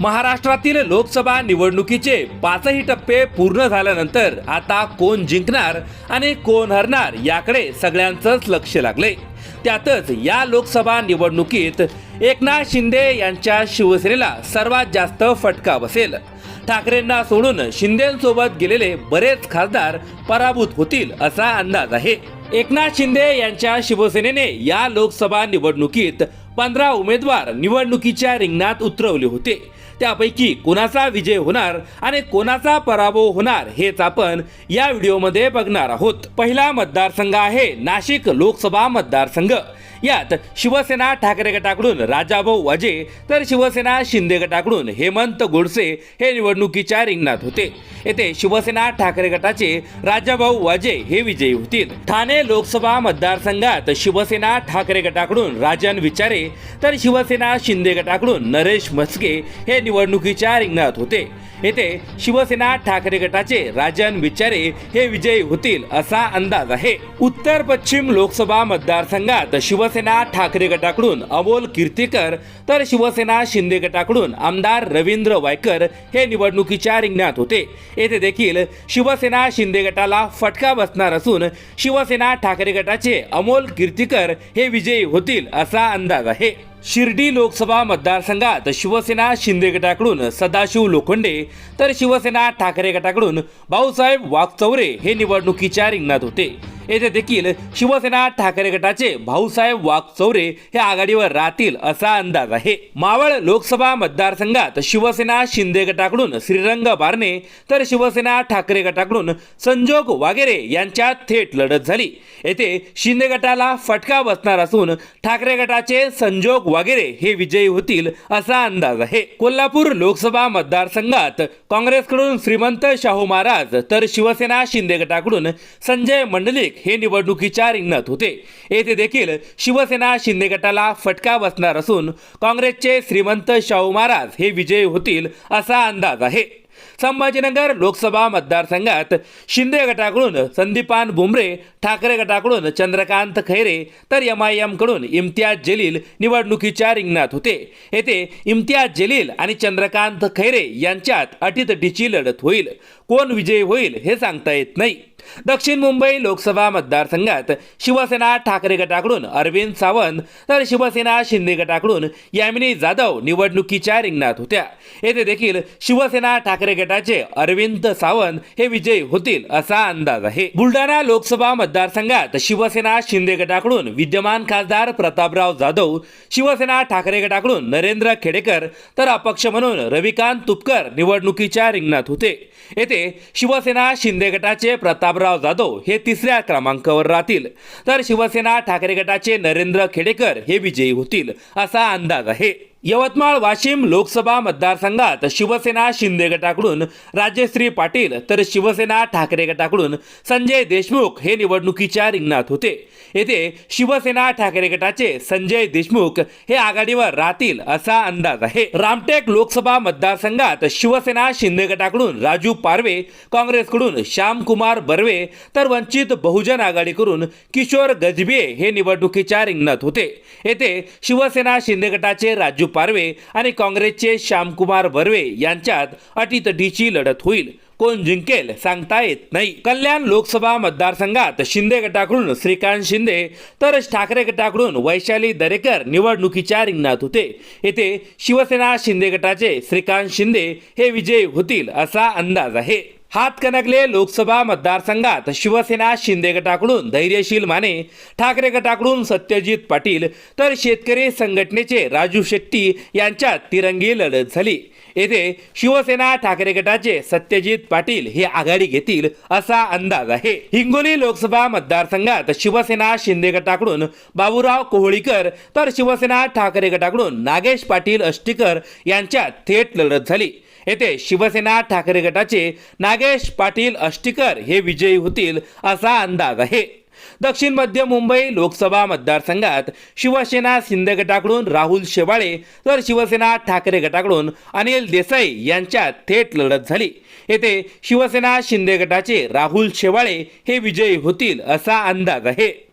महाराष्ट्रातील लोकसभा निवडणुकीचे पाचही टप्पे पूर्ण झाल्यानंतर आता कोण जिंकणार आणि कोण हरणार याकडे सगळ्यांचंच लक्ष लागले. त्यातच या लोकसभा निवडणुकीत एकनाथ शिंदे यांच्या शिवसेनेला सर्वात जास्त फटका बसेल. ठाकरेंना सोडून शिंदेसोबत गेलेले बरेच खासदार पराभूत होतील असा अंदाज आहे. एकनाथ शिंदे यांच्या शिवसेनेने या लोकसभा निवडणुकीत पंधरा उमेदवार निवडणुकीच्या रिंगणात उतरवले होते. त्यापैकी कोणाचा विजय होणार आणि कोणाचा पराभव होणार हेच आपण या व्हिडिओमध्ये बघणार आहोत. पहिला मतदारसंघ आहे नाशिक लोकसभा मतदारसंघ. यात शिवसेना ठाकरे गटाकडून राजाभाऊ वाजे तर शिवसेना शिंदे गटाकडून हेमंत गोडसे हे निवडणुकीच्या रिंगणात होते. येथे शिवसेना ठाकरे गटाचे राजाभाऊ वाजे हे विजयी होतील. ठाणे लोकसभा मतदारसंघात शिवसेना ठाकरे गटाकडून राजन विचारे तर शिवसेना शिंदे गटाकडून नरेश म्हस्के हे निवडणुकीच्या रिंगणात होते. येथे शिवसेना ठाकरे गटाचे राजन विचारे हे विजयी होतील असा अंदाज आहे. उत्तर पश्चिम लोकसभा मतदारसंघात शिवसेना शिवसेना ठाकरे गटाकडून अमोल कीर्तीकर तर शिवसेना शिंदे गटाकडून आमदार रवींद्र वायकर हे निवडणुकीच्या रिंगणात होते. येथे देखील शिवसेना शिंदे गटाला फटका बसणार असून शिवसेना ठाकरे गटाचे अमोल कीर्तीकर हे विजयी होतील असा अंदाज आहे. शिर्डी लोकसभा मतदारसंघात शिवसेना शिंदे गटाकडून सदाशिव लोखंडे तर शिवसेना ठाकरे गटाकडून भाऊसाहेब वाघचौरे हे निवडणुकीच्या रिंगणात होते. येथे देखील शिवसेना ठाकरे गटाचे भाऊसाहेब वाघचौरे हे आघाडीवर राहतील असा अंदाज आहे. मावळ लोकसभा मतदारसंघात शिवसेना शिंदे गटाकडून श्रीरंग बारणे तर शिवसेना ठाकरे गटाकडून संजोग वागेरे यांच्यात थेट लढत झाली. येथे शिंदे गटाला फटका बसणार असून ठाकरे गटाचे संजोग वागेरे हे विजयी होतील असा अंदाज आहे. कोल्हापूर लोकसभा मतदारसंघात काँग्रेसकडून श्रीमंत शाहू महाराज तर शिवसेना शिंदे गटाकडून संजय मंडलिक हे निवडणुकीच्या रिंगणात होते. येथे देखील शिवसेना शिंदे गटाला फटका बसणार असून काँग्रेसचे श्रीमंत शाहू महाराज हे विजयी होतील असा अंदाज आहे. संभाजीनगर लोकसभा मतदारसंघात शिंदे गटाकडून संदीपान बुमरे ठाकरे गटाकडून चंद्रकांत खैरे तर एम आय एमकडून इम्तियाज जलील निवडणुकीच्या रिंगणात होते. येथे इम्तियाज जलील आणि चंद्रकांत खैरे यांच्यात अटीतटीची लढत होईल. कोण विजयी होईल हे सांगता येत नाही. दक्षिण मुंबई लोकसभा मतदारसंघात शिवसेना ठाकरे गटाकडून अरविंद सावंत तर शिवसेना शिंदे गटाकडून यामिनी जाधव निवडणुकीच्या रिंगणात होत्या. येथे देखील शिवसेना ठाकरे गटाचे अरविंद सावंत हे विजयी होतील असा अंदाज आहे. बुलढाणा लोकसभा मतदारसंघात शिवसेना शिंदे गटाकडून विद्यमान खासदार प्रतापराव जाधव शिवसेना ठाकरे गटाकडून नरेंद्र खेडेकर तर अपक्ष म्हणून रविकांत तुपकर निवडणुकीच्या रिंगणात होते. येथे शिवसेना शिंदे गटाचे प्रताप गुलाबराव जाधव हे तिसऱ्या क्रमांकावर राहतील. तर शिवसेना ठाकरे गटाचे नरेंद्र खेडेकर हे विजयी होतील असा अंदाज आहे. यवतमाळ वाशिम लोकसभा मतदारसंघात शिवसेना शिंदे गटाकडून राजश्री पाटील तर शिवसेना ठाकरे गटाकडून संजय देशमुख हे निवडणुकीच्या रिंगणात होते. येथे शिवसेना ठाकरे गटाचे संजय देशमुख हे आघाडीवर राहतील असा अंदाज आहे. रामटेक लोकसभा मतदारसंघात शिवसेना शिंदे गटाकडून राजू पारवे काँग्रेसकडून श्यामकुमार बर्वे तर वंचित बहुजन आघाडीकडून किशोर गजबे हे निवडणुकीच्या रिंगणात होते. येथे शिवसेना शिंदे गटाचे राजू पारवे आणि काँग्रेसचे श्यामकुमार बर्वे यांच्यात अटीतटीची लढत होईल. कोण जिंकेल सांगता येत नाही. कल्याण लोकसभा मतदारसंघात शिंदे गटाकडून श्रीकांत शिंदे तर ठाकरे गटाकडून वैशाली दरेकर निवडणुकीच्या रिंगणात होते. येथे शिवसेना शिंदे गटाचे श्रीकांत शिंदे हे विजयी होतील असा अंदाज आहे. हातकणकले लोकसभा मतदारसंघात शिवसेना शिंदे गटाकडून धैर्यशील माने ठाकरे गटाकडून सत्यजित पाटील तर शेतकरी संघटनेचे राजू शेट्टी यांच्यात तिरंगी लढत झाली. येथे शिवसेना ठाकरे गटाचे सत्यजित पाटील हे आघाडी घेतील असा अंदाज आहे. हिंगोली लोकसभा मतदारसंघात शिवसेना शिंदे गटाकडून बाबूराव कोहळीकर तर शिवसेना ठाकरे गटाकडून नागेश पाटील अष्टीकर यांच्यात थेट लढत झाली. येथे शिवसेना ठाकरे गटाचे नागेश पाटील अष्टीकर हे विजयी होतील असा अंदाज आहे. दक्षिण मध्य मुंबई लोकसभा मतदारसंघात शिवसेना शिंदे गटाकडून राहुल शेवाळे तर शिवसेना ठाकरे गटाकडून अनिल देसाई यांच्यात थेट लढत झाली. येथे शिवसेना शिंदे गटाचे राहुल शेवाळे हे विजयी होतील असा अंदाज आहे.